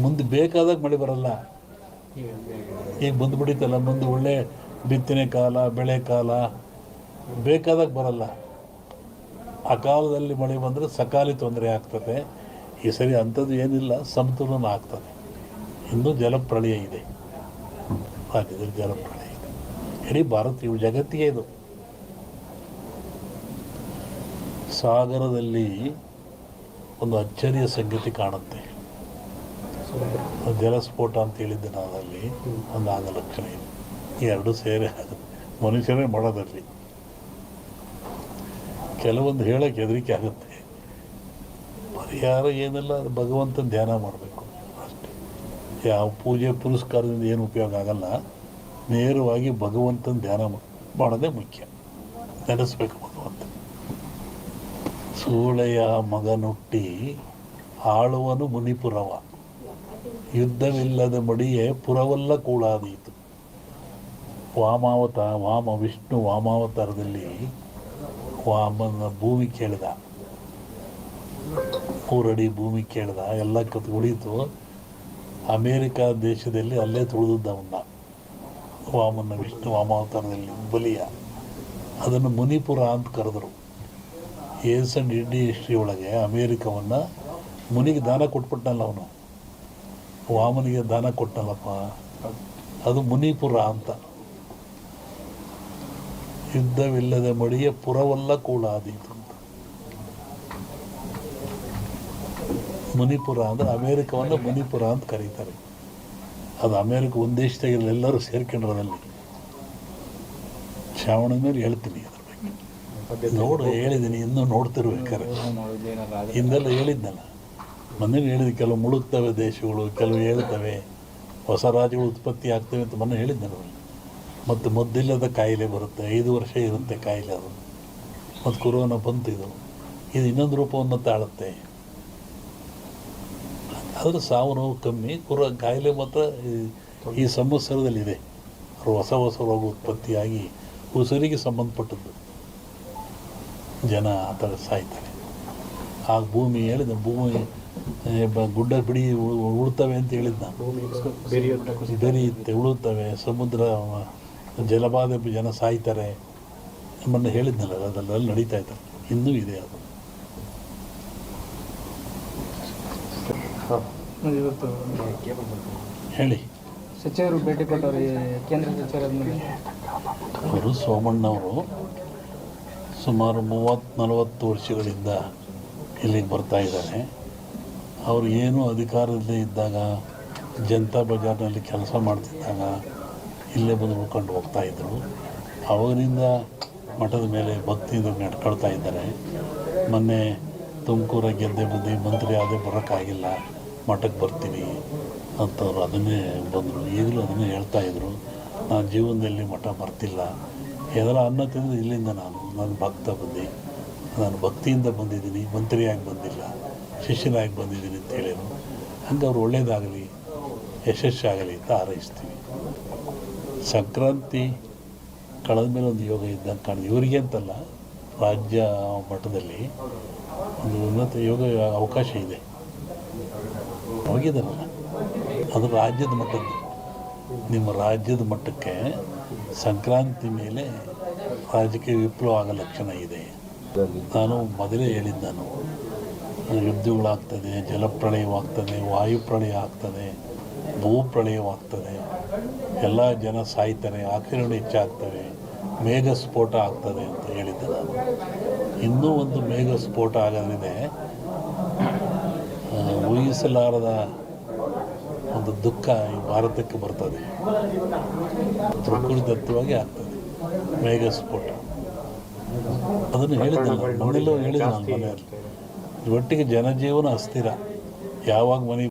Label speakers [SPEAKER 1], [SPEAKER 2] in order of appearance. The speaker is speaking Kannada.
[SPEAKER 1] ಮುಂದೆ ಬೇಕಾದಾಗ ಮಳೆ ಬರಲ್ಲ. ಈಗ ಬಂದುಬಿಡಿತಲ್ಲ ಮುಂದೆ ಒಳ್ಳೆ ಬಿತ್ತನೆ ಕಾಲ, ಬೆಳೆ ಕಾಲ ಬೇಕಾದಾಗ ಬರಲ್ಲ. ಆ ಕಾಲದಲ್ಲಿ ಮಳೆ ಬಂದರೆ ಸಕಾಲಿ ತೊಂದರೆ ಆಗ್ತದೆ. ಈ ಸರಿ ಅಂಥದ್ದು ಏನಿಲ್ಲ, ಸಮತೋಲನ ಆಗ್ತದೆ. ಇನ್ನೂ ಜಲಪ್ರಳಯ ಇದೆ. ರಾಜ್ಯದಲ್ಲಿ ಜಲಪ್ರಳಯ ಇದೆ. ಇಡೀ ಭಾರತ ಇವು ಜಗತ್ತಿಗೆ ಇದು. ಸಾಗರದಲ್ಲಿ ಒಂದು ಅಚ್ಚರಿಯ ಸಂಗತಿ ಕಾಣುತ್ತೆ. ಜಲಸ್ಫೋಟ ಅಂತ ಹೇಳಿದ್ದೆ ನಾನು ಅಲ್ಲಿ ಒಂದು ಆಗ ಲಕ್ಷಣ ಇದೆ. ಎರಡು ಸೇರಿ ಮನುಷ್ಯರೇ ಮಾಡೋದಲ್ಲಿ ಕೆಲವೊಂದು ಹೇಳಕ್ಕೆ ಹೆದರಿಕೆ ಆಗುತ್ತೆ. ಪರಿಹಾರ ಏನಿಲ್ಲ, ಅದು ಭಗವಂತನ ಧ್ಯಾನ ಮಾಡಬೇಕು. ಅಷ್ಟೇ. ಯಾವ ಪೂಜೆ ಪುರಸ್ಕಾರದಿಂದ ಏನು ಉಪಯೋಗ ಆಗಲ್ಲ. ನೇರವಾಗಿ ಭಗವಂತನ ಧ್ಯಾನ ಮಾಡೋದೇ ಮುಖ್ಯ. ನೆನೆಸ್ಬೇಕು ಭಗವಂತ. ಸೂಳೆಯ ಮಗನುಟ್ಟಿ ಆಳುವನು ಮುನಿಪುರವ. ಯುದ್ಧವಿಲ್ಲದ ಮಡಿಯೇ ಪುರವಲ್ಲ ಕೂಳಾದೀತು. ವಾಮಾವತ ವಾಮ ವಿಷ್ಣು ವಾಮಾವತಾರದಲ್ಲಿ ವಾಮನ ಭೂಮಿ ಕೇಳಿದ. ಮೂರಡಿ ಭೂಮಿ ಕೇಳಿದ. ಎಲ್ಲ ಕತ್ ಉಳಿತು. ಅಮೇರಿಕಾ ದೇಶದಲ್ಲಿ ಅಲ್ಲೇ ತುಳಿದವನ್ನ ವಾಮನ ವಿಷ್ಣು ವಾಮಾವತಾರದಲ್ಲಿ ಬಲಿಯ. ಅದನ್ನು ಮುನಿಪುರ ಅಂತ ಕರೆದರು. ಏಸ್ ಅಂಡ್ ಇಂಡಿ ಹಿಸ್ಟ್ರಿ ಒಳಗೆ ಅಮೇರಿಕವನ್ನು ಮುನಿಗೆ ದಾನ ಕೊಟ್ಬಿಟ್ನಲ್ಲ ಅವನು. ವಾಮನಿಗೆ ದಾನ ಕೊಟ್ಟನಪ್ಪ ಅದು ಮುನಿಪುರ ಅಂತ. ಯುದ್ಧವಿಲ್ಲದ ಮಡಿಯ ಪುರವಲ್ಲ ಕೂಡ ಅಂತ. ಮುನಿಪುರ ಅಂದರೆ ಅಮೇರಿಕವನ್ನು ಮುನಿಪುರ ಅಂತ ಕರೀತಾರೆ. ಅದು ಅಮೇರಿಕ ಒಂದು ದೇಶದಾಗ ಎಲ್ಲರೂ ಸೇರ್ಕೊಂಡ್ರದಲ್ಲಿ. ಶ್ರಾವಣ ಮೇಲೆ ಹೇಳ್ತೀನಿ ಅದ್ರ ಬಗ್ಗೆ. ನೋಡು ಹೇಳಿದ್ದೀನಿ ಇನ್ನೂ ನೋಡ್ತಿರ್ಬೇಕಾರೆ. ಹಿಂದೆಲ್ಲ ಹೇಳಿದ್ನಲ್ಲ. ಮೊನ್ನೆ ಹೇಳಿದ ಕೆಲವು ಮುಳುಗ್ತವೆ ದೇಶಗಳು, ಕೆಲವು ಹೇಳ್ತವೆ, ಹೊಸ ರಾಜ್ಯಗಳು ಉತ್ಪತ್ತಿ ಆಗ್ತವೆ ಅಂತ ಮೊನ್ನೆ ಹೇಳಿದ್ನಲ್ಲ ಮತ್ತು ಮದ್ದಿಲ್ಲದ ಕಾಯಿಲೆ ಬರುತ್ತೆ, ಐದು ವರ್ಷ ಇರುತ್ತೆ ಕಾಯಿಲೆ ಅದು. ಮತ್ತು ಕೊರೋನಾ ಬಂತು ಇದು. ಇದು ಇನ್ನೊಂದು ರೂಪವನ್ನು ತಾಳುತ್ತೆ. ಆದರೆ ಸಾವು ನೋವು ಕಮ್ಮಿ, ಕುರ, ಕಾಯಿಲೆ ಮಾತ್ರ ಈ- ಸಂವತ್ಸರದಲ್ಲಿದೆ. ಸಂವತ್ಸರದಲ್ಲಿದೆ ಹೊಸ ಹೊಸ ರೋಗ ಉತ್ಪತ್ತಿಯಾಗಿ ಉಸಿರಿಗೆ ಸಂಬಂಧಪಟ್ಟದ್ದು. ಜನ ಆ ಥರ ಸಾಯ್ತಾರೆ. ಆ ಭೂಮಿ ಹೇಳಿದ ಭೂಮಿ ಗುಡ್ಡ ಬಿಡಿ ಉಳುತ್ತವೆ ಉಳ್ತವೆ ಅಂತ ಹೇಳಿದ್ದ ಬೆರೆಯುತ್ತೆ ಉಳುತ್ತವೆ ಸಮುದ್ರ ಜಲಪಾತ ಜಲಬಾಧೆ ಜನ ಸಾಯ್ತಾರೆ ನಮ್ಮನ್ನು ಹೇಳಿದ್ನಲ್ಲ ಅದೆಲ್ಲ ನಡೀತಾ ಇದ್ದಾರೆ ಇನ್ನೂ ಇದೆ ಅದು. ಹೇಳಿ.
[SPEAKER 2] ಸಚಿವರು ಭೇಟಿ ಕೊಟ್ಟವರು ಕೇಂದ್ರ ಸಚಿವರಾದ್ಮೇಲೆ
[SPEAKER 1] ಅವರು ಸೋಮಣ್ಣವರು ಸುಮಾರು ಮೂವತ್ತು ನಲವತ್ತು ವರ್ಷಗಳಿಂದ ಇಲ್ಲಿಗೆ ಬರ್ತಾ ಇದ್ದಾರೆ. ಅವರು ಏನು ಅಧಿಕಾರದಲ್ಲೇ ಇದ್ದಾಗ, ಜನತಾ ಬಜಾರ್ನಲ್ಲಿ ಕೆಲಸ ಮಾಡ್ತಿದ್ದಾಗ ಇಲ್ಲೇ ಬಂದು ಉಳ್ಕೊಂಡು ಹೋಗ್ತಾ ಇದ್ರು. ಅವರಿಂದ ಮಠದ ಮೇಲೆ ಭಕ್ತಿಯಿಂದ ನಡ್ಕೊಳ್ತಾ ಇದ್ದಾರೆ. ಮೊನ್ನೆ ತುಮಕೂರ ಗೆದ್ದೆ ಬಂದು ಮಂತ್ರಿ ಆದೇ ಬರೋಕ್ಕಾಗಿಲ್ಲ, ಮಠಕ್ಕೆ ಬರ್ತೀನಿ ಅಂತವ್ರು ಅದನ್ನೇ ಬಂದರು. ಈಗಲೂ ಅದನ್ನೇ ಹೇಳ್ತಾ ಇದ್ರು. ನಾನು ಜೀವನದಲ್ಲಿ ಮಠ ಬರ್ತಿಲ್ಲ. ಏನಾರ ಅನ್ನ ತಿಂದು ಇಲ್ಲಿಂದ ನಾನು ನಾನು ಭಕ್ತ ಬಂದು. ನಾನು ಭಕ್ತಿಯಿಂದ ಬಂದಿದ್ದೀನಿ, ಮಂತ್ರಿಯಾಗಿ ಬಂದಿಲ್ಲ. ಶಿಷ್ಯನಾಗಿ ಬಂದಿದ್ದೀನಿ ಅಂತ ಹೇಳಿದ್ರು ಹಂಗೆ ಅವ್ರು ಒಳ್ಳೇದಾಗಲಿ, ಯಶಸ್ಸಾಗಲಿ ಅಂತ ಹಾರೈಸ್ತೀವಿ. ಸಂಕ್ರಾಂತಿ ಕಳೆದ ಮೇಲೆ ಒಂದು ಯೋಗ ಇದ್ದಂಗೆ ಕಾಣಿದೆ ಇವರಿಗೆ ಅಂತಲ್ಲ, ರಾಜ್ಯ ಮಟ್ಟದಲ್ಲಿ ಒಂದು ಉನ್ನತ ಯೋಗ ಅವಕಾಶ ಇದೆ. ಹೋಗಿದ್ದಾರಲ್ಲ? ಅದು ರಾಜ್ಯದ ಮಟ್ಟದ್ದು. ನಿಮ್ಮ ರಾಜ್ಯದ ಮಟ್ಟಕ್ಕೆ ಸಂಕ್ರಾಂತಿ ಮೇಲೆ ರಾಜಕೀಯ ವಿಪ್ಲವ ಆಗೋ ಲಕ್ಷಣ ಇದೆ. ನಾನು ಮೊದಲೇ ಹೇಳಿದ್ದು ನಾನು. ಯುದ್ಧಗಳಾಗ್ತದೆ ಜಲಪ್ರಳಯವಾಗ್ತದೆ ವಾಯುಪ್ರಳಯ ಆಗ್ತದೆ ಭೂಪ್ರಳಯವಾಗ್ತದೆ. ಎಲ್ಲ ಜನ ಸಾಯ್ತಾರೆ ಆಕ್ರಮಣ ಹೆಚ್ಚಾಗ್ತವೆ ಮೇಘ ಸ್ಫೋಟ ಆಗ್ತದೆ ಅಂತ ಹೇಳಿದ್ದೆ ನಾನು. ಇನ್ನೂ ಒಂದು ಮೇಘ ಸ್ಫೋಟ ಆಗೋದ್ರಿದೆ ಊಹಿಸಲಾರದ ಒಂದು ದುಃಖ ಈ ಭಾರತಕ್ಕೆ ಬರ್ತದೆ. ಪ್ರಕೃತಿದತ್ತವಾಗಿ ಆಗ್ತದೆ ಮೇಘ ಸ್ಫೋಟ ಅದನ್ನು ಹೇಳಿದ್ದಲ್ಲ ಮನೆಯಲ್ಲೂ ಹೇಳಿದ ನಾನು ಮನೆಯಲ್ಲಿ. ಒಟ್ಟಿಗೆ ಜನಜೀವನ ಅಸ್ಥಿರ. ಯಾವಾಗ ಮನೆ